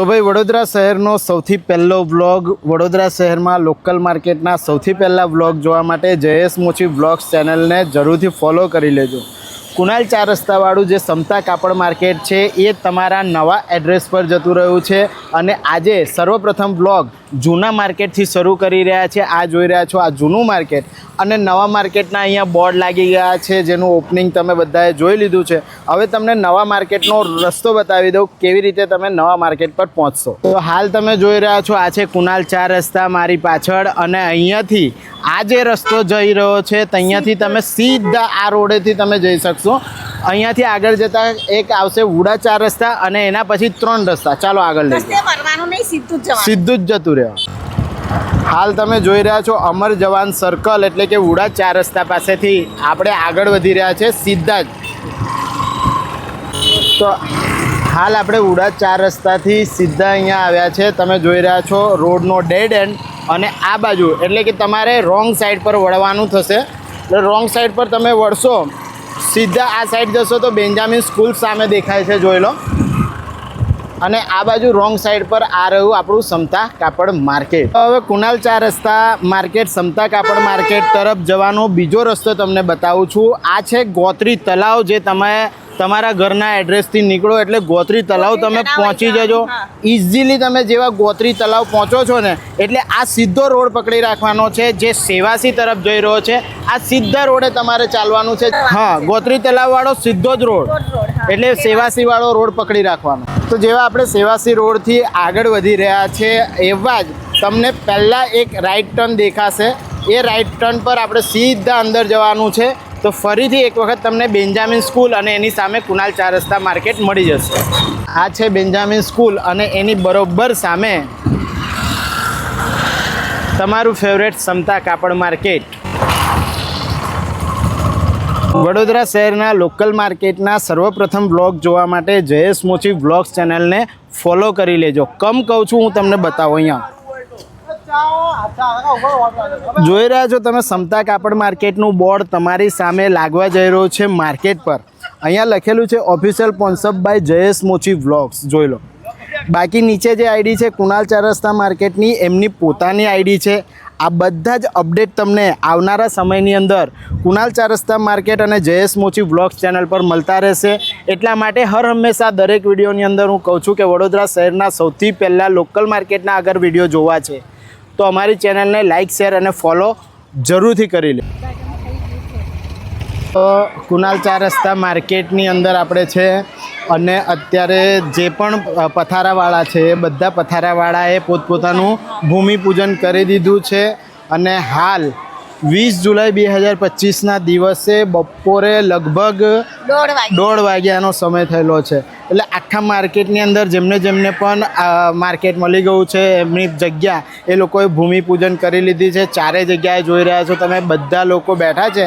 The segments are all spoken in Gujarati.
તો ભાઈ વડોદરા શહેરનો સૌથી પહેલો વ્લોગ, વડોદરા શહેરમાં લોકલ માર્કેટના સૌથી પહેલા વ્લોગ જોવા માટે જયેશ મોચી વ્લોગ્સ ચેનલને જરૂરથી ફોલો કરી લેજો. કુનાલ ચાર રસ્તાવાળું જે સમતા કાપડ માર્કેટ છે, એ તમારા નવા એડ્રેસ પર જતું રહ્યું છે અને આજે સર્વપ્રથમ વ્લોગ જૂના માર્કેટથી શરૂ કરી રહ્યા છે, આ જોઈ રહ્યા છો આ જૂનું માર્કેટ. અને નવા માર્કેટના અહીંયા બોર્ડ લાગી ગયા છે, જેનું ઓપનિંગ તમે બધાએ જોઈ લીધું છે. હવે તમને નવા માર્કેટનો રસ્તો બતાવી દઉં, કેવી રીતે તમે નવા માર્કેટ પર પહોંચશો. તો હાલ તમે જોઈ રહ્યા છો, આ છે કુનાલ ચાર રસ્તા મારી પાછળ, અને અહીંયાથી આ જે રસ્તો જઈ રહ્યો છે, ત્યાંથી તમે સીધા આ રોડેથી તમે જઈ શકશો. અહીંયાથી આગળ જતાં એક આવશે ઉડા ચાર રસ્તા અને એના પછી ત્રણ રસ્તા. ચાલો આગળ લઈ સીધું જ જતું રહ્યો હાલ તમે જોઈ રહ્યા છો અમર જવાન સર્કલ એટલે કે ઉડા ચાર રસ્તા પાસેથી આપણે આગળ વધી રહ્યા છે સીધા જ. તો હાલ આપણે ઉડા ચાર રસ્તાથી સીધા અહીંયા આવ્યા છે. તમે જોઈ રહ્યા છો રોડનો ડેડ એન્ડ અને આ બાજુ એટલે કે તમારે રોંગ સાઈડ પર વળવાનું થશે. એટલે રોંગ સાઈડ પર તમે વળશો સીધા આ સાઈડ જશો તો બેન્જામિન સ્કૂલ સામે દેખાય છે, જોઈ લો. અને આ બાજુ રોંગ સાઈડ પર આ રહ્યું આપણું સમતા કાપડ માર્કેટ હવે કુનાલ ચાર રસ્તા માર્કેટ સમતા કાપડ માર્કેટ તરફ જવાનો બીજો રસ્તો તમને બતાવું છું. આ છે ગોત્રી તલાવ જે તમે તમારા ઘરના એડ્રેસથી નીકળો એટલે ગોત્રી તલાવ તમે પહોંચી જજો. ઇઝીલી તમે જેવા ગોત્રી તલાવ પહોંચો છો ને એટલે આ સીધો રોડ પકડી રાખવાનો છે જે સેવાસી તરફ જઈ રહ્યો છે. આ સીધા રોડે તમારે ચાલવાનું છે. હા. ગોત્રી તલાવ વાળો સીધો જ રોડ એટલે સેવાસી વાળો રોડ પકડી રાખવાનો. તો જેવા આપણે સેવાસી રોડથી આગળ વધી રહ્યા છે એવા જ તમને પહેલાં એક રાઈટ ટર્ન દેખાશે. એ રાઈટ ટર્ન પર આપણે સીધા અંદર જવાનું છે. તો ફરીથી એક વખત તમને બેન્જામિન સ્કૂલ અને એની સામે કુનાલ ચાર રસ્તા માર્કેટ મળી જશે. આ છે બેન્જામિન સ્કૂલ અને એની બરોબર સામે તમારું ફેવરેટ સમતા કાપડ માર્કેટ વડોદરા શહેરના લોકલ માર્કેટના સર્વપ્રથમ બ્લોગ જોવા માટે જયેશ મોચી બ્લોગ્સ ચેનલને ફોલો કરી લેજો. કમ કહું છું, હું તમને બતાવું અહીંયા. જોઈ રહ્યા છો તમે સમતા કાપડ માર્કેટનું બોર્ડ તમારી સામે લાગવા જઈ રહ્યું છે માર્કેટ પર. અહીંયા લખેલું છે ઓફિશિયલ પોન્સપ બાય જયેશ મોચી વ્લોગ્સ જોઈ લો. બાકી નીચે જે આઈડી છે કુણાલ ચારસ્તા માર્કેટની, એમની પોતાની આઈડી છે. આ બધા જ અપડેટ તમને આવનારા સમયની અંદર કુણાલ ચારસ્તા માર્કેટ અને જયેશ મોચી વ્લોગ્સ ચેનલ પર મળતા રહેશે. એટલા માટે હર હંમેશા દરેક વિડીયોની અંદર હું કહું છું કે વડોદરા શહેરના સૌથી પહેલાં લોકલ માર્કેટના આગળ વીડિયો જોવા છે. તો અમારી ચેનલને લાઇક શેર અને ફોલો જરૂરથી કરી લે. તો કુનાલ ચાર રસ્તા માર્કેટની અંદર આપણે છે અને અત્યારે જે પણ પથારાવાળા છે એ બધા પથારાવાળાએ પોતપોતાનું ભૂમિપૂજન કરી દીધું છે અને હાલ વીસ જુલાઈ બે હજાર પચીસના દિવસે બપોરે લગભગ દોઢ દોઢ વાગ્યાનો સમય થયેલો છે. એટલે આખા માર્કેટની અંદર જેમને જેમને પણ માર્કેટ મળી ગયું છે, એમની જગ્યા, એ લોકોએ ભૂમિપૂજન કરી લીધી છે. ચારે જગ્યાએ જોઈ રહ્યા છો તમે, બધા લોકો બેઠા છે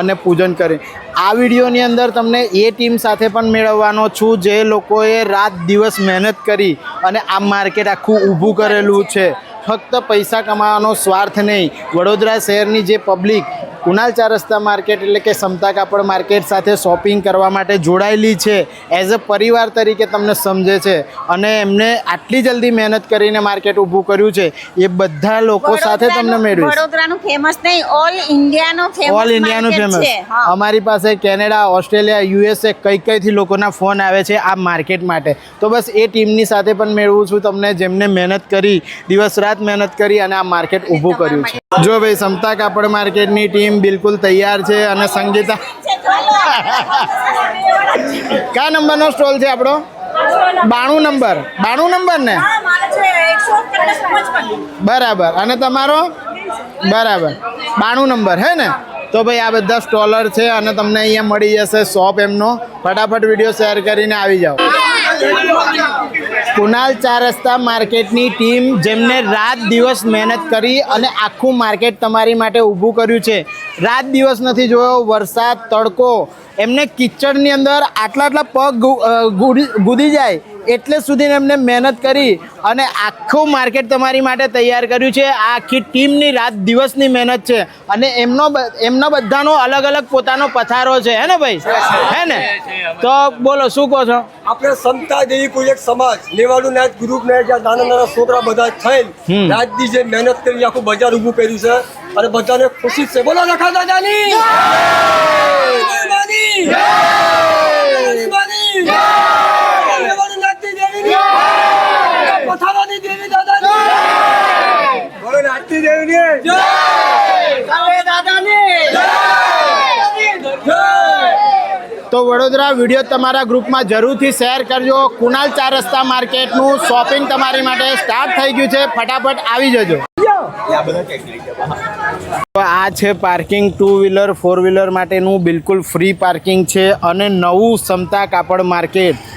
અને પૂજન કરી. આ વિડીયોની અંદર તમને એ ટીમ સાથે પણ મેળવવાનો છું, જે લોકોએ રાત દિવસ મહેનત કરી અને આ માર્કેટ આખું ઊભું કરેલું છે. ફક્ત પૈસા કમાવાનો સ્વાર્થ નહીં, વડોદરા શહેરની જે પબ્લિક કુનાલ ચાર રસ્તા માર્કેટ એટલે કે સમતા કાપડ માર્કેટ સાથે શોપિંગ કરવા માટે જોડાયેલી છે. એઝ અ પરિવાર તરીકે તમને સમજે છે. અને એમને આટલી જલ્દી મહેનત કરીને માર્કેટ ઊભું કર્યું છે. એ બધા લોકો સાથે તમને મેળવ્યું વડોદરાનું ફેમસ નહીં ઓલ ઇન્ડિયાનું ફેમસ ઓલ ઇન્ડિયાનું ફેમસ અમારી પાસે કેનેડા ઓસ્ટ્રેલિયા યુએસએ કઈ કઈથી લોકોના ફોન આવે છે આ માર્કેટ માટે. તો બસ એ ટીમની સાથે પણ મેળવું છું તમને જેમને મહેનત કરી દિવસ રાત મહેનત કરી અને આ માર્કેટ ઊભું કર્યું છે. જો ભાઈ સમતા કાપડ માર્કેટની ટીમ બિલકુલ તૈયાર છે અને સંગીતા કયા નંબરનો સ્ટોલ છે આપણો? બાણું નંબર. બાણું નંબર ને? બરાબર. અને તમારો? બરાબર. બાણું નંબર હે ને? તો ભાઈ આ બધા સ્ટોલર છે અને તમને અહીંયા મળી જશે શોપ એમનો. ફટાફટ વીડિયો શેર કરીને આવી જાઓ. કુનાલ ચાર રસ્તા માર્કેટની ટીમ જેમને રાત દિવસ મહેનત કરી અને આખું માર્કેટ તમારી માટે ઊભું કર્યું છે. રાત દિવસ નથી જોયો, વરસાદ, તડકો, એમને કિચડની અંદર આટલા આટલા પગ ગુદી જાય. એટલે સુધી એમને મહેનત કરી અને આખું માર્કેટ તમારી માટે તૈયાર કર્યું છે. આ આખી ટીમની રાત દિવસની મહેનત છે અને એમનો એમનો બધાનો અલગ અલગ પોતાનો પથારો છે. હે ને ભાઈ? હે ને? તો બોલો શું કહો છો? આપણે સમતા દેવી કોઈ એક સમાજ લેવાડું નાચ ગ્રુપ ને જ્યાં નાના નાના છોકરા બધા થઈને. રાત દી જે મહેનત કરી આખું બજાર ઊભું કર્યું છે અને બધાને ખુશી છે. બોલો લખા! દાદાની! લેવાડું નાચતી દેવીની! પથારાની દેવી દાદાની! બોલો નાચતી દેવીની! કાવે દાદાની! જય! તો વડોદરા વીડિયો તમારા ગ્રુપમાં જરૂરથી શેર કરજો. કુનાલ ચાર રસ્તા માર્કેટનું શોપિંગ તમારી માટે સ્ટાર્ટ થઈ ગયું છે. ફટાફટ આવી જજો. તો આ છે parking two wheeler four wheeler માટેનું બિલકુલ ફ્રી પાર્કિંગ છે અને નવું સમતા કાપડ માર્કેટ.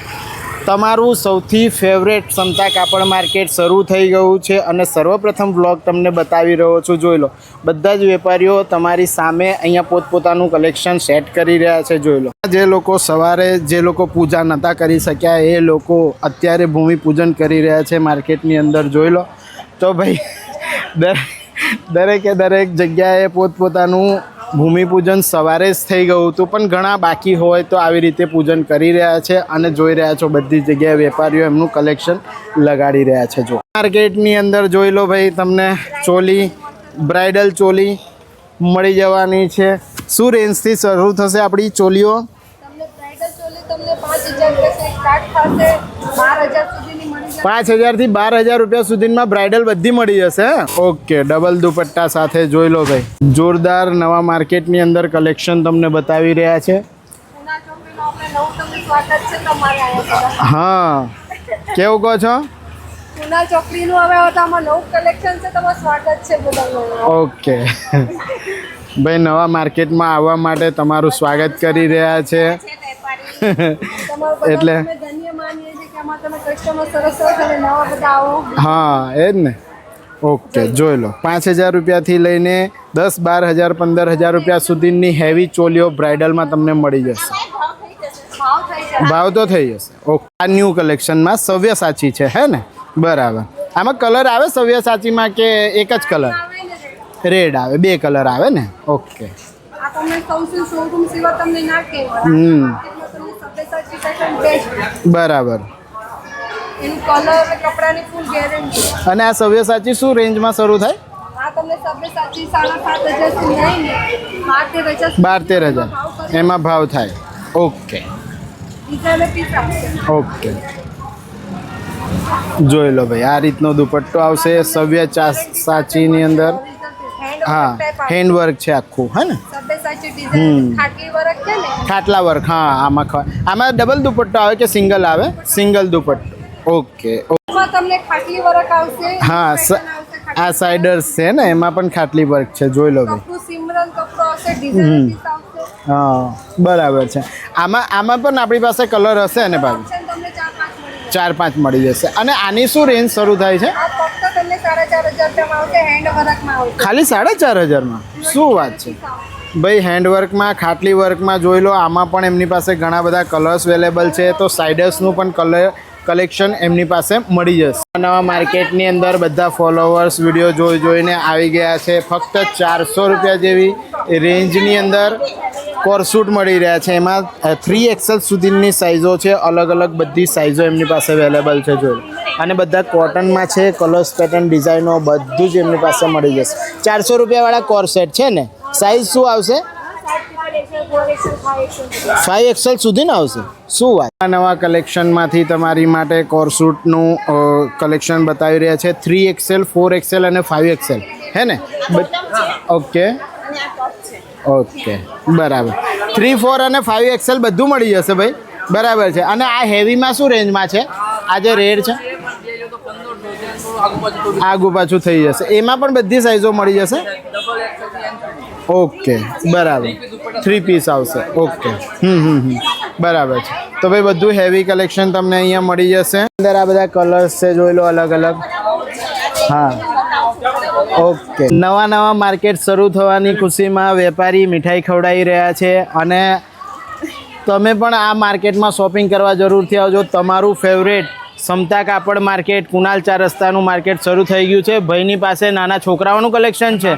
તમારું સૌથી ફેવરેટ સમતા કાપડ માર્કેટ શરૂ થઈ ગયું છે અને સર્વપ્રથમ બ્લોગ તમને બતાવી રહ્યો છું. જોઈ લો, બધા જ વેપારીઓ તમારી સામે અહીંયા પોતપોતાનું કલેક્શન સેટ કરી રહ્યા છે. જોઈ લો, જે લોકો સવારે જે લોકો પૂજા નહોતા કરી શક્યા, એ લોકો અત્યારે ભૂમિ પૂજન કરી રહ્યા છે માર્કેટની અંદર. જોઈ લો, તો ભાઈ દરેકે દરેક જગ્યાએ પોતપોતાનું ભૂમિપૂજન સવારે જ થઈ ગયું હતું, પણ ઘણા બાકી હોય તો આવી રીતે પૂજન કરી રહ્યા છે અને જોઈ રહ્યા છો બધી જગ્યાએ વેપારીઓ એમનું કલેક્શન લગાડી રહ્યા છે. જો માર્કેટની અંદર જોઈ લો ભાઈ, તમને ચોલી બ્રાઇડલ ચોલી મળી જવાની છે. શું રેન્જથી શરૂ થશે આપણી ચોલીઓ? તમને પાંચ હજાર પાંચ હજારથી બાર હજાર રૂપિયા સુધીમાં બ્રાઇડલ બધી મળી જશે ઓકે ડબલ દુપટ્ટા સાથે જોઈ લો ભાઈ. જોરદાર નવા માર્કેટની અંદર કલેક્શન તમને બતાવી રહ્યા છે. હા કેવું કહો છો? પૂના ચોકડીનું હવે આમાં નવું કલેક્શન છે તમારું સ્વાગત છે બધાનું ઓકે. ભાઈ નવા માર્કેટમાં આવવા માટે તમારું સ્વાગત કરી રહ્યા છે. એટલે- હા એ જ ને. ઓકે જોઈ લો. પાંચ હજાર રૂપિયાથી લઈને દસ બાર હજાર પંદર હજાર રૂપિયા સુધીની હેવી ચોલીઓ બ્રાઇડલમાં તમને મળી જશે. ભાવ તો થઈ જશે. ઓકે આ ન્યૂ કલેક્શનમાં સવ્યસાચી છે હે ને? બરાબર. આમાં કલર આવે સવ્યસાચીમાં કે એક જ કલર. રેડ આવે બે કલર આવે ને? ઓકે. આ તમને સૌથી શોરૂમ સિવાય તમને ના કહેવાય. હમ. બરાબર. એનું કલર કપડાની ફૂલ ગેરંટી અને આ સવ્યસાચી શું રેન્જમાં શરૂ થાય? આ તમને સભ્યસાચી સાડા સાત હજાર સુધી નહીં બાર તેર હજાર બાર તેર હજાર. એમાં ભાવ થાય. ઓકે ઓકે જોઈ લો ભાઈ આ રીતનો દુપટ્ટો આવશે સવ્ય ચા સાચીની અંદર. હા હેન્ડવર્ક છે આખું હે ને? ખાટલી વર્ક હા આમાં આમાં ડબલ દુપટ્ટો આવે કે સિંગલ આવે? સિંગલ દુપટ્ટો. ઓકે તમને ખાટલી વર્ક આવશે હા. આ સાઇડર્સ છે ને એમાં પણ ખાટલી વર્ક છે જોઈ લો હા બરાબર છે. આમાં આમાં પણ આપણી પાસે કલર હશે ને ભાઈ? ચાર પાંચ મળી જશે. અને આની શું રેન્જ શરૂ થાય છે? ખાલી સાડા ચાર હજારમાં? શું વાત છે? ભાઈ હેન્ડવર્કમાં ખાટલી વર્કમાં જોઈ લો આમાં પણ એમની પાસે ઘણા બધા કલર્સ અવેલેબલ છે. તો સાઇડર્સનું પણ કલર કલેક્શન એમની પાસે મળી જશે. નવા માર્કેટની અંદર બધા ફોલોવર્સ વીડિયો જોઈ જોઈને આવી ગયા છે. ફક્ત ચારસો રૂપિયા જેવી રેન્જની અંદર કોરસૂટ મળી રહ્યા છે. એમાં થ્રી એક્સેલ સુધીની સાઇઝો છે. અલગ અલગ બધી સાઇઝો એમની પાસે અવેલેબલ છે જોઈ. અને બધા કોટનમાં છે કલર્સ પેટર્ન ડિઝાઇનો બધું જ એમની પાસે મળી જશે. ચારસો રૂપિયાવાળા કોરસેટ છે ને? સાઇઝ શું આવશે? ફાઈવ એક્સેલ સુધીના આવશે? શું વાત? આ નવા કલેક્શનમાંથી તમારી માટે કોરસૂટનું કલેક્શન બતાવી રહ્યા છે. થ્રી એક્સેલ ફોર એક્સેલ અને ફાઈવ એક્સેલ હે ને? ઓકે અને આ ટોપ છે. ઓકે બરાબર. થ્રી ફોર અને ફાઈવ એક્સેલ બધું મળી જશે ભાઈ. બરાબર છે. અને આ હેવીમાં શું રેન્જમાં છે? આ જે રેડ છે? આગુ પાછું થઈ જશે. એમાં પણ બધી સાઈઝો મળી જશે? ઓકે બરાબર. થ્રી પીસ આવશે. ઓકે હમ હમ હમ. બરાબર છે. તો ભાઈ બધું હેવી કલેક્શન તમને અહીંયા મળી જશે. અંદર આ બધા કલર્સ છે જોઈ લો અલગ અલગ. હા. ઓકે નવા નવા માર્કેટ શરૂ થવાની ખુશીમાં વેપારી મીઠાઈ ખવડાવી રહ્યા છે અને તમે પણ આ માર્કેટમાં શોપિંગ કરવા જરૂરથી આવજો. તમારું ફેવરેટ સમતા કાપડ માર્કેટ કુનાલ ચાર રસ્તાનું માર્કેટ શરૂ થઈ ગયું છે. ભાઈની પાસે નાના છોકરાઓનું કલેક્શન છે.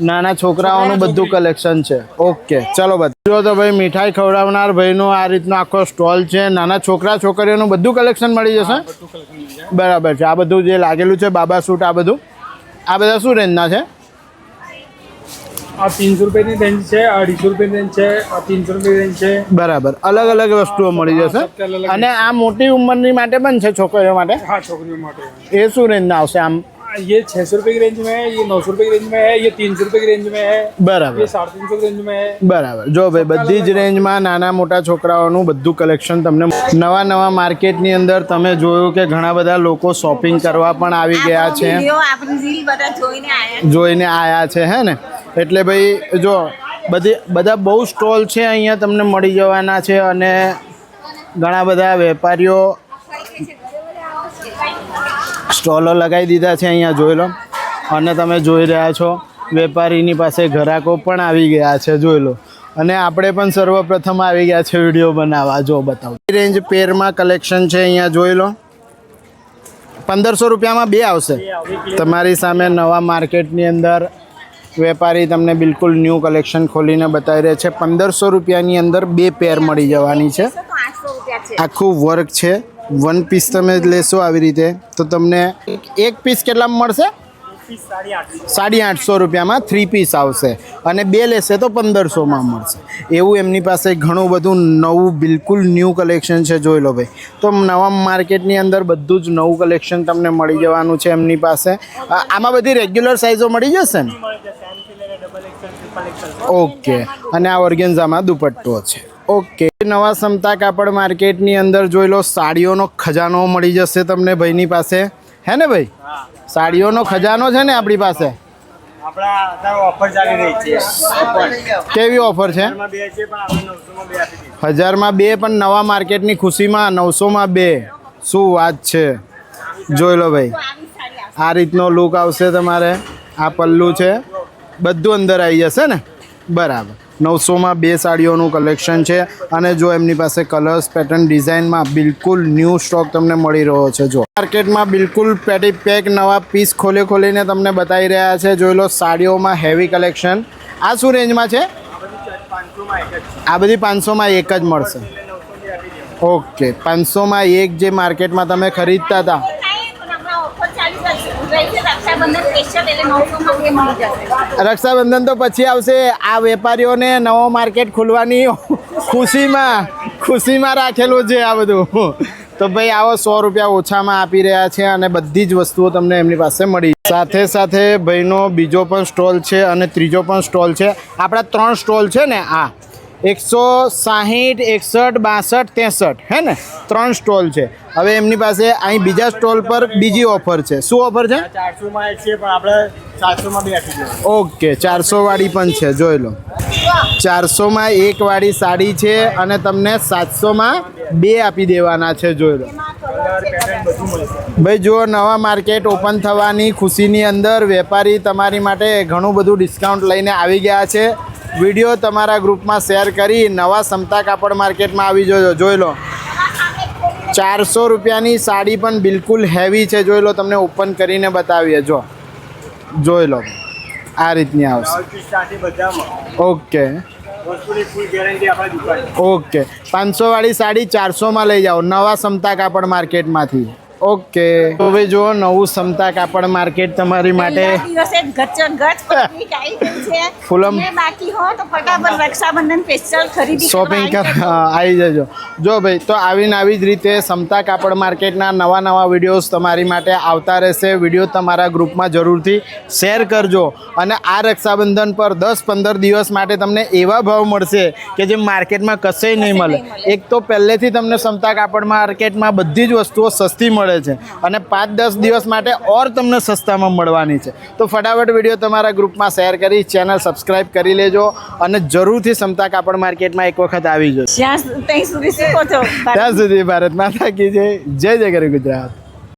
નાના છોકરાઓનું બધું કલેક્શન છે. ઓકે ચલો બધું જો તો ભાઈ મીઠાઈ ખવડાવનાર ભાઈનો આ રીતનો આખો સ્ટોલ છે. નાના છોકરા છોકરીઓનું બધું કલેક્શન મળી જશે. બરાબર છે. આ બધું જે લાગેલું છે બાબા સૂટ આ બધું. આ બધા શું રેન્જના છે? આ તીનસો રૂપિયાની રેન્જ છે અઢીસો રૂપિયાની રેન્જ છે આ તીનસો રૂપિયાની રેન્જ છે બરાબર અલગ અલગ વસ્તુઓ મળી જશે અલગ અને આ મોટી ઉંમરની માટે પણ છે છોકરીઓ માટે हाँ छोकरियों માટે એ શું રેન્જના આવશે આમ ये छः सौ रुपये की रेंज में है ये नौ सौ रुपये की रेंज में है ये तीन सौ रुपये की रेंज में है બરાબર ये साढ़े तीन सौ की रेंज में है બરાબર જો ભાઈ બધી જ રેન્જમાં નાના મોટા છોકરાઓનું બધું કલેક્શન તમને નવા નવા માર્કેટની અંદર તમે જોયું કે ઘણા બધા લોકો શોપિંગ કરવા પણ આવી ગયા છે વિડીયો આપણી રીલ બધા જોઈને આયા જોઈને આયા છે હે ને એટલે ભાઈ જો બધી બધા બહુ સ્ટોલ છે અહીંયા તમને મળી જવાના છે અને ઘણા બધા વેપારીઓ સ્ટોલો લગાવી દીધા છે અહીંયા જોઈ લો. અને તમે જોઈ રહ્યા છો વેપારીની પાસે ગ્રાહકો પણ આવી ગયા છે જોઈ લો. અને આપણે પણ સર્વપ્રથમ આવી ગયા છે વીડિયો બનાવવા જો બતાવો. રેન્જ પેરમાં કલેક્શન છે અહીંયા જોઈ લો. પંદરસો રૂપિયામાં બે આવશે. તમારી સામે નવા માર્કેટની અંદર વેપારી તમને બિલકુલ ન્યૂ કલેક્શન ખોલીને બતાવી રહ્યા છે. પંદરસો રૂપિયાની અંદર બે પેર મળી જવાની છે. આખું વર્ક છે. વન પીસ તમે લેશો આવી રીતે, તો તમને એક પીસ કેટલામાં મળશે? સાડી આઠસો રૂપિયામાં થ્રી પીસ આવશે. અને બે લેશે તો પંદરસોમાં મળશે. એવું એમની પાસે ઘણું બધું નવું, બિલકુલ ન્યૂ કલેક્શન છે, જોઈ લો ભાઈ. તો નવા માર્કેટની અંદર બધું જ નવું કલેક્શન તમને મળી જવાનું છે એમની પાસે. આમાં બધી રેગ્યુલર સાઇઝો મળી જશે ને? ઓકે. અને આ ઓર્ગેન્ઝામાં દુપટ્ટો છે. ઓકે. નવા સમતા કાપડ માર્કેટની અંદર જોઈ લો, સાડીઓનો ખજાનો મળી જશે તમને ભાઈની પાસે. હે ને ભાઈ? સાડીઓનો ખજાનો છે ને આપણી પાસે? કેવી ઓફર છે? હજારમાં બે, પણ નવા માર્કેટની ખુશીમાં નવસોમાં બે. શું વાત છે? જોઈ લો ભાઈ. આ રીતનો લુક આવશે તમારે. આ પલ્લું છે. બધું અંદર આવી જશે ને? બરાબર. નવસોમાં બે સાડીઓનું કલેક્શન છે અને જો એમની પાસે કલર્સ પેટર્ન ડિઝાઇનમાં બિલકુલ ન્યૂ સ્ટોક તમને મળી રહ્યો છે, જો. માર્કેટમાં બિલકુલ પેટી પેક નવા પીસ ખોલી ખોલીને તમને બતાવી રહ્યા છે. જોઈ લો, સાડીઓમાં હેવી કલેક્શન આ શું રેન્જમાં છે? આ બધી પાંચસોમાં એક જ મળશે. ઓકે, પાંચસોમાં એક જે માર્કેટમાં તમે ખરીદતા હતા થાય પણ હમણાં ઓફર ચાલી રહી છે રક્ષાબંધન તો પછી આવશે. આ વેપારીઓને નવો માર્કેટ ખુલવાની ખુશીમાં ખુશીમાં રાખેલું છે આ બધું. તો ભાઈ, આવો સો રૂપિયા ઓછામાં આપી રહ્યા છે અને બધી જ વસ્તુઓ તમને એમની પાસે મળી. સાથે સાથે ભાઈનો બીજો પણ સ્ટોલ છે અને ત્રીજો પણ સ્ટોલ છે. આપણા ત્રણ સ્ટોલ છે ને, આ. એકસો સાહીઠ એકસઠ બાસઠ ત્રેસઠ હે ને? ત્રણ સ્ટોલ છે. હવે એમની પાસે અહીં બીજા સ્ટોલ પર બીજી ઓફર છે. શું ઓફર છે? ઓકે ચારસો વાળી પણ છે. જોઈ લો. ચારસોમાં એક વાળી સાડી છે અને તમને સાતસોમાં બે આપી દેવાના છે. જોઈ લો. ભાઈ જુઓ નવા માર્કેટ ઓપન થવાની ખુશીની અંદર વેપારી તમારી માટે ઘણું બધું ડિસ્કાઉન્ટ લઈને આવી ગયા છે. વીડિયો તમારા ગ્રુપમાં શેર કરી નવા સમતા કાપડ માર્કેટમાં આવી જજો જોઈ લો. ચારસો રૂપિયાની સાડી પણ બિલકુલ હેવી છે. જોઈ લો, તમને ઓપન કરીને બતાવીએ. જો. જોઈ લો. આ રીતની આવશે. ઓકે. ઓકે. પાંચસો વાળી સાડી ચારસોમાં લઈ જાઓ. નવા સમતા કાપડ માર્કેટમાંથી. ઓકે. હવે જુઓ નવું સમતા કાપડ માર્કેટ તમારી માટે. દિવસે ગચ્ચો ગચ પબ્લિક આવી ગઈ છે. ફૂલમ- બાકી હો તો ફટાફટ રક્ષાબંધન સ્પેશિયલ ખરીદી શોપિંગ કર આવી જજો. જો ભાઈ તો આવીને આવી જ રીતે સમતા કાપડ માર્કેટના નવા નવા વિડીયોઝ તમારી માટે આવતા રહેશે. વીડિયો તમારા ગ્રુપમાં જરૂરથી શેર કરજો. અને આ રક્ષાબંધન પર દસ પંદર દિવસ માટે તમને એવા ભાવ મળશે કે જે માર્કેટમાં કશે નહીં મળે. એક તો પહેલેથી તમને સમતા કાપડ માર્કેટમાં બધી જ વસ્તુઓ સસ્તી મળે. છે. અને પાંચ દસ દિવસ માટે ઓર તમને સસ્તામાં મળવાની છે. તો ફટાફટ વીડિયો તમારા ગ્રુપમાં શેર કરી ચેનલ સબસ્ક્રાઈબ કરી લેજો અને જરૂરથી સમતા કાપડ માર્કેટમાં એક વખત આવી જજો. ત્યાં સુધી ત્યાં સુધી ભારત માતા કી જય. જય જય કરી ગુજરાત.